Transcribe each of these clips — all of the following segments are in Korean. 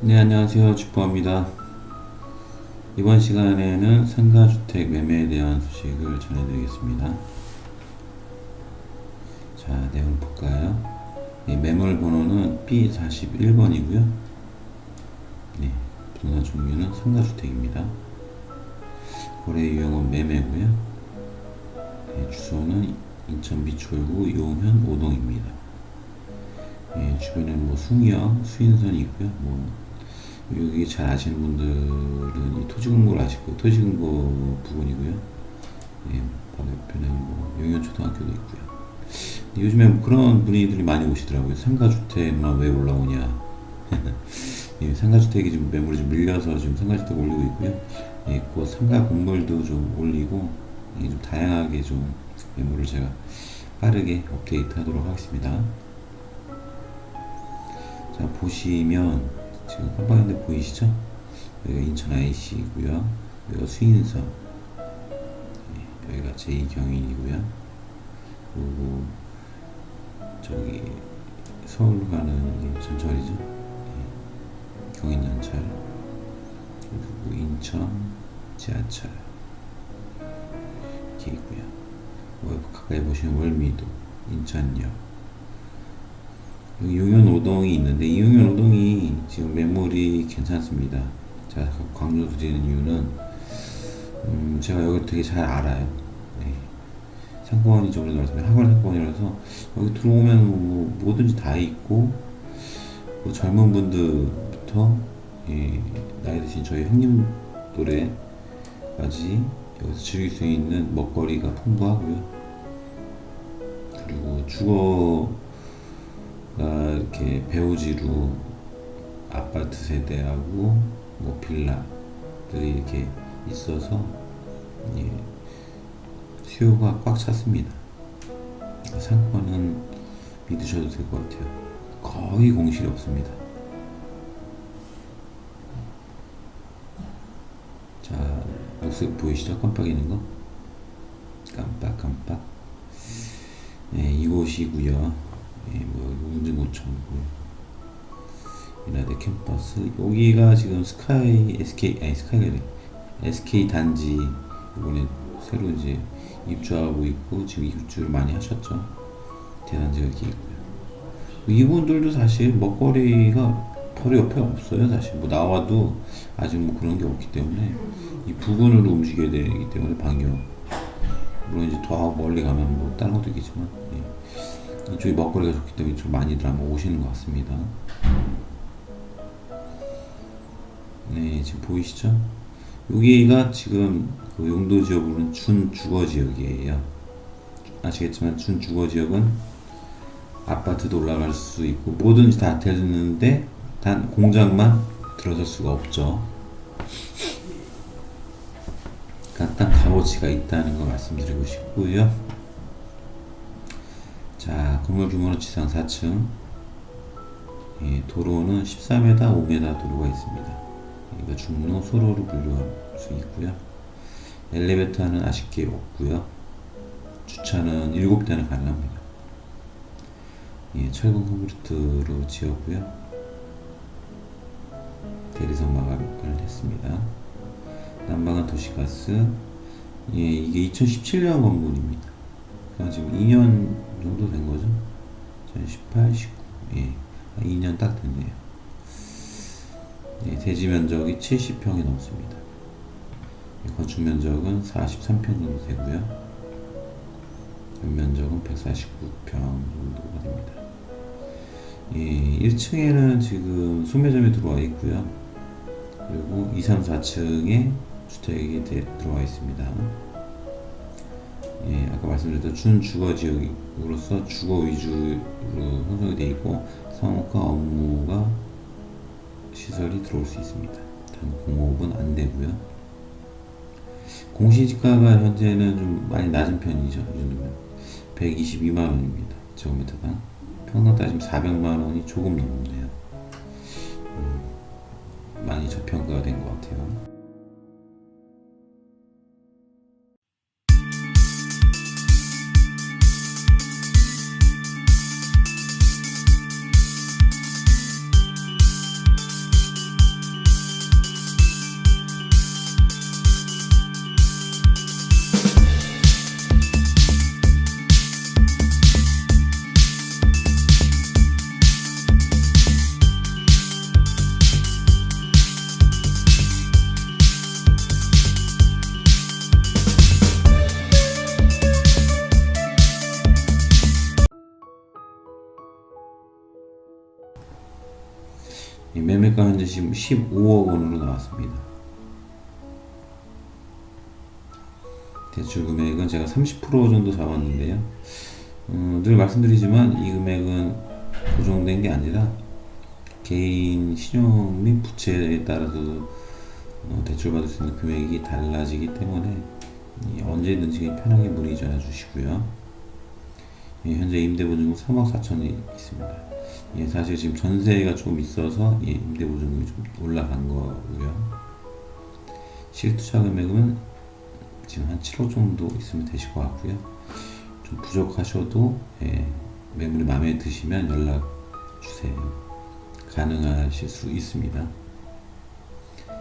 네, 안녕하세요. 주포입니다. 이번 시간에는 상가주택 매매에 대한 소식을 전해드리겠습니다. 자, 내용 볼까요? 이 매물 번호는 B41번이고요. 네, 부동산 종류는 상가주택입니다. 거래 유형은 매매고요. 네, 주소는 인천 미추홀구 용현 5동입니다. 예, 주변에는 뭐 숭이역, 수인선이 있고요. 뭐 여기 잘 아시는 분들은 이 토지금고를 아실 거예요. 토지금고 부분이고요. 예, 바로 옆에는 뭐 용현초등학교도 있고요. 요즘에 뭐 그런 분위기들이 많이 오시더라고요. 상가주택만 왜 올라오냐. 예, 상가주택이 지금 매물이 좀 밀려서 지금 상가주택 올리고 있고요. 예, 그 상가 건물도 좀 올리고 예, 좀 다양하게 좀 매물을 제가 빠르게 업데이트 하도록 하겠습니다. 자 보시면 지금 깜빡인데 보이시죠? 여기가 인천 IC고요. 여기가 수인선. 네, 여기가 제2경인이고요. 그리고 저기 서울로 가는 게 전철이죠. 네, 경인 전철. 그리고 인천 지하철. 이렇게 있고요. 뭐 가까이 보시면 월미도, 인천역. 여기 용현 5동이 있는데 이 용현 5동이 지금 매물이 괜찮습니다. 제가 강조드리는 이유는 음, 제가 여기 되게 잘 알아요. 네. 상권이 저번에 말씀드린 학원 상권이라서 여기 들어오면 뭐 뭐든지 다 있고 뭐 젊은 분들부터 예, 나이 드신 저희 형님 또래까지 여기서 즐길 수 있는 먹거리가 풍부하고요. 그리고 주거 가 이렇게 배우지로 아파트 세대하고 뭐 빌라들이 이렇게 있어서 예, 수요가 꽉 찼습니다. 상권은 믿으셔도 될 것 같아요. 거의 공실이 없습니다. 녹색 보이시죠? 깜빡이는 거? 깜빡 깜빡. 네, 이곳이고요. 예, 뭐 운진고천이고요. 이나대 캠퍼스 여기가 지금 스카이 SK 아니 스카이가 SK 단지 이번에 새로 이제 입주하고 있고 지금 입주를 많이 하셨죠. 대단지가 여기 있고요. 이분들도 사실 먹거리가 바로 옆에 없어요. 사실 뭐 나와도 아직 뭐 그런 게 없기 때문에 이 부근으로 움직여야 되기 때문에 방역 물론 이제 더 멀리 가면 뭐 다른 것도 있겠지만 예. 이쪽이 먹거리가 좋기 때문에 좀 많이들 아마 오시는 것 같습니다. 네, 지금 보이시죠? 여기가 지금 그 용도 지역으로는 준 주거 지역이에요. 아시겠지만 준 주거 지역은 아파트도 올라갈 수 있고 뭐든지 다 되는데 단 공장만 들어설 수가 없죠. 그러니까 딱 값어치가 있다는 거 말씀드리고 싶고요. 자, 건물 규모는 지상 4층. 예, 도로는 14m, 5m 도로가 있습니다. 이거 중로, 소로로 분류할 수 있고요. 엘리베이터는 아쉽게 없고요. 주차는 7대는 가능합니다. 예, 철근 콘크리트로 지었고요. 대리석 마감을 했습니다. 난방은 도시가스. 예, 이게 2017년 건물입니다. 그러니까 지금 2년 정도 된 거죠. 2018, 19. 예, 2년 딱 됐네요. 예, 대지 면적이 70평이 넘습니다. 예, 건축 면적은 43평 정도 되고요. 연면적은 149평 정도가 됩니다. 예, 1층에는 지금 소매점이 들어와 있고요. 그리고 2, 3, 4층에 주택이 대, 들어와 있습니다. 예, 아까 말씀드렸던 준주거 지역으로서 주거 위주로 형성이 되어 있고 상업과 업무가 시설이 들어올 수 있습니다. 단 공업은 안 되고요. 공시지가가 현재는 좀 많이 낮은 편이죠. 이 정도면 122만 원입니다. 제곱미터당 평당 따지면 400만 원이 조금 넘네요. 음, 많이 저평가가 된 것 같아요. 매매가 현재 지금 15억 원으로 나왔습니다. 대출 금액은 제가 30% 정도 잡았는데요. 음, 늘 말씀드리지만 이 금액은 고정된 게 아니라 개인 신용 및 부채에 따라서 어, 대출 받을 수 있는 금액이 달라지기 때문에 이 언제든지 편하게 문의 전화 주시고요. 예, 현재 임대보증금 3억 4천이 있습니다. 예, 사실 지금 전세가 좀 있어서 예, 임대보증금이 좀 올라간 거고요. 실투자 금액은 지금 한 7억 정도 있으면 되실 것 같고요. 좀 부족하셔도 예, 매물이 마음에 드시면 연락 주세요. 가능하실 수 있습니다.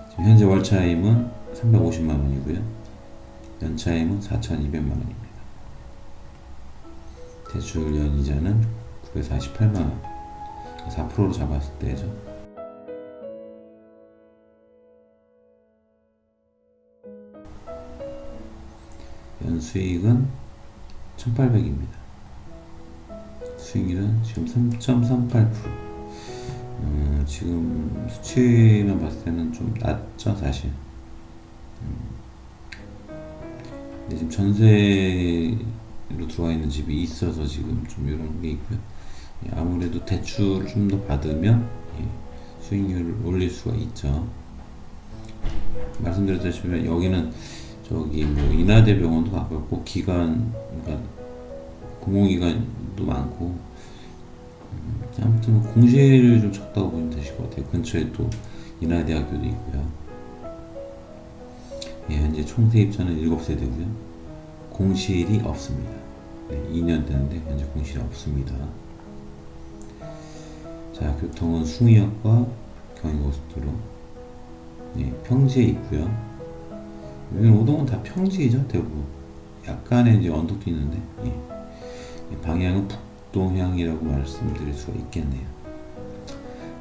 지금 현재 월차임은 350만 원이고요. 연차임은 4,200만 원입니다. 대출 연이자는 948만 원. 4%로 잡았을 때죠. 연수익은 1,800입니다. 수익률은 지금 3.38%. 음, 지금 수치만 봤을 때는 좀 낮죠, 사실. 음. 지금 전세로 들어와 있는 집이 있어서 지금 좀 이런 게 있고요. 예, 아무래도 대출 좀더 받으면 예, 수익률을 올릴 수가 있죠. 말씀드렸다시피 여기는 저기 뭐 인하대 병원도 가깝고 기관 그러니까 공공기관도 많고 음, 아무튼 공실을 좀 적다고 보면 되실 것 같아요. 근처에 또 인하대학교도 있고요. 예, 현재 총 세입자는 7세대고요. 공실이 없습니다. 네, 2년 됐는데 현재 공실이 없습니다. 자, 교통은 숭이역과 경의고속도로 예, 평지에 있고요. 여기는 오동은 다 평지이죠, 대부분. 약간의 이제 언덕도 있는데 예. 예, 방향은 북동향이라고 말씀드릴 수가 있겠네요.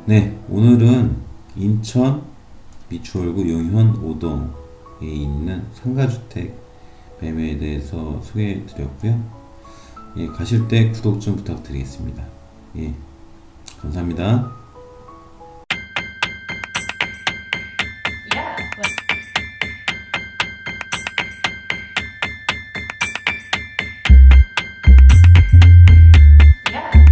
네, 오늘은 인천 미추홀구 용현 오동에 있는 상가주택 매매에 대해서 소개해 드렸고요. 예, 가실 때 구독 좀 부탁드리겠습니다. 예, 감사합니다.